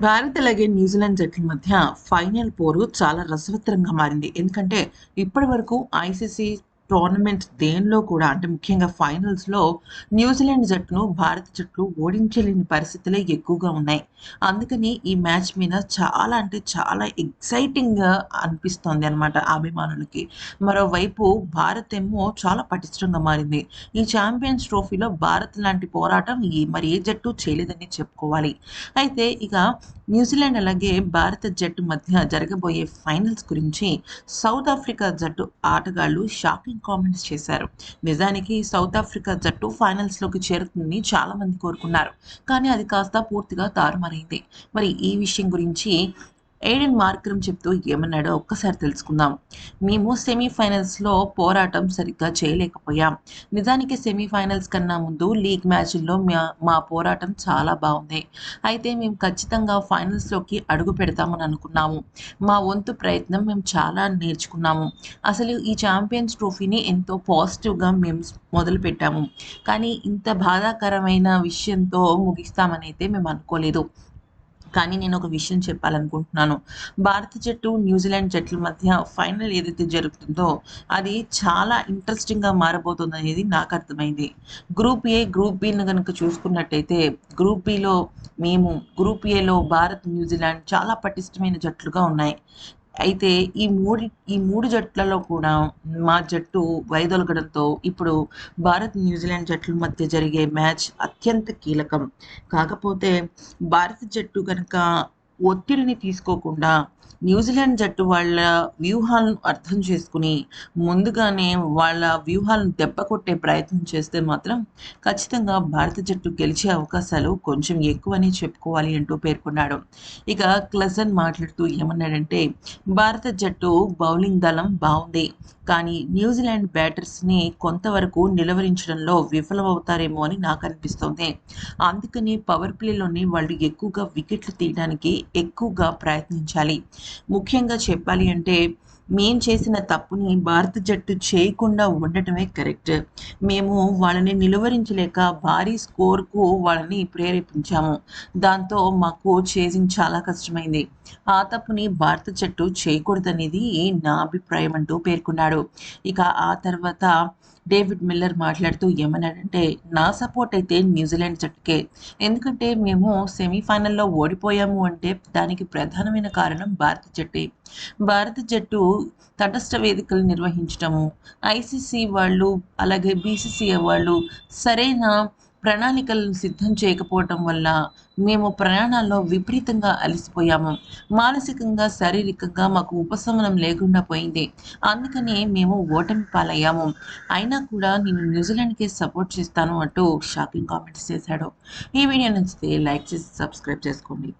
భారత్ అలాగే న్యూజిలాండ్ జట్ల మధ్య ఫైనల్ పోరు చాలా రసవత్తరంగా మారింది. ఎందుకంటే ఇప్పటి వరకు ఐసీసీ టోర్నమెంట్ దేనిలో కూడా అంటే ముఖ్యంగా ఫైనల్స్లో న్యూజిలాండ్ జట్టును భారత జట్లు ఓడించలేని పరిస్థితులే ఎక్కువగా ఉన్నాయి. అందుకని ఈ మ్యాచ్ మీద చాలా అంటే చాలా ఎక్సైటింగ్గా అనిపిస్తోంది అనమాట అభిమానులకి. మరోవైపు భారత్ ఏమో చాలా పటిష్టంగా మారింది. ఈ ఛాంపియన్స్ ట్రోఫీలో భారత్ లాంటి పోరాటం మరి ఏ జట్టు చేయలేదని చెప్పుకోవాలి. అయితే ఇక న్యూజిలాండ్ అలాగే భారత జట్టు మధ్య జరగబోయే ఫైనల్స్ గురించి సౌత్ ఆఫ్రికా జట్టు ఆటగాళ్ళు షాకింగ్ కామెంట్స్ చేశారు. నిజానికి సౌత్ ఆఫ్రికా జట్టు ఫైనల్స్లోకి చేరుతుందని చాలా మంది కోరుకున్నారు. కానీ అది కాస్త పూర్తిగా తారుమారైంది. మరి ఈ విషయం గురించి ఎయిడెన్ మార్కరం చెప్తూ ఏమన్నాడో ఒక్కసారి తెలుసుకుందాం. మేము సెమీఫైనల్స్లో పోరాటం సరిగ్గా చేయలేకపోయాం. నిజానికి సెమీఫైనల్స్ కన్నా ముందు లీగ్ మ్యాచ్ల్లో మా మా పోరాటం చాలా బాగుంది. అయితే మేము ఖచ్చితంగా ఫైనల్స్లోకి అడుగు పెడతామని అనుకున్నాము. మా వంతు ప్రయత్నం మేము చాలా నేర్చుకున్నాము. అసలు ఈ ఛాంపియన్స్ ట్రోఫీని ఎంతో పాజిటివ్గా మేము మొదలు పెట్టాము కానీ ఇంత బాధాకరమైన విషయంతో ముగిస్తామని అయితే మేము అనుకోలేదు. కానీ నేను ఒక విషయం చెప్పాలనుకుంటున్నాను. భారత జట్టు న్యూజిలాండ్ జట్ల మధ్య ఫైనల్ ఏదైతే జరుగుతుందో అది చాలా ఇంట్రెస్టింగ్గా మారబోతుంది అనేది నాకు అర్థమైంది. గ్రూప్ ఏ గ్రూప్ బిని కనుక చూసుకున్నట్టయితే గ్రూప్ బిలో మేము గ్రూప్ ఏలో భారత్ న్యూజిలాండ్ చాలా పటిష్టమైన జట్లుగా ఉన్నాయి. అయితే ఈ మూడి ఈ మూడు జట్లలో కూడా మా జట్టు వైదొలగడంతో ఇప్పుడు భారత్ న్యూజిలాండ్ జట్ల మధ్య జరిగే మ్యాచ్ అత్యంత కీలకం. కాకపోతే భారత జట్టు కనుక ఒత్తిడిని తీసుకోకుండా న్యూజిలాండ్ జట్టు వాళ్ళ వ్యూహాలను అర్థం చేసుకుని ముందుగానే వాళ్ళ వ్యూహాలను దెబ్బ కొట్టే ప్రయత్నం చేస్తే మాత్రం ఖచ్చితంగా భారత జట్టు గెలిచే అవకాశాలు కొంచెం ఎక్కువనే చెప్పుకోవాలి అంటూ పేర్కొన్నాడు. ఇక క్లజన్ మాట్లాడుతూ ఏమన్నాడంటే భారత జట్టు బౌలింగ్ దళం బాగుంది కానీ న్యూజిలాండ్ బ్యాటర్స్ని కొంతవరకు నిలవరించడంలో విఫలమవుతారేమో అని నాకు అనిపిస్తోంది అందుకని పవర్ ప్లేలోని వాళ్ళు ఎక్కువగా వికెట్లు తీయడానికి ఎక్కువగా ప్రయత్నించాలి. ముఖ్యంగా చెప్పాలి అంటే మేం చేసిన తప్పుని భారత జట్టు చేయకుండా ఉండటమే కరెక్ట్. మేము వాళ్ళని నిలువరించలేక భారీ స్కోర్కు వాళ్ళని ప్రేరేపించాము. దాంతో మాకు చేసింగ్ చాలా కష్టమైంది. ఆ తప్పుని భారత జట్టు చేయకూడదనేది నా అభిప్రాయం అంటూ పేర్కొన్నాడు. ఇక ఆ తర్వాత డేవిడ్ మిల్లర్ మాట్లాడుతూ ఏమన్నాడంటే నా సపోర్ట్ అయితే న్యూజిలాండ్ జట్టుకే. ఎందుకంటే మేము సెమీఫైనల్లో ఓడిపోయాము అంటే దానికి ప్రధానమైన కారణం భారత జట్టే. భారత జట్టు తటస్థ వేదికలు నిర్వహించడము ఐసీసీ వాళ్ళు అలాగే బీసీసీఐ వాళ్ళు సరైన ప్రణాళికలను సిద్ధం చేయకపోవటం వల్ల మేము ప్రయాణాల్లో విపరీతంగా అలసిపోయాము. మానసికంగా శారీరకంగా మాకు ఉపశమనం లేకుండా పోయింది. అందుకనే మేము ఓటమి పాలయ్యాము. అయినా కూడా నేను న్యూజిలాండ్కే సపోర్ట్ చేస్తాను అంటూ షాకింగ్ కామెంట్స్ చేశాడు. ఈ వీడియో నచ్చితే లైక్ చేసి సబ్స్క్రైబ్ చేసుకోండి.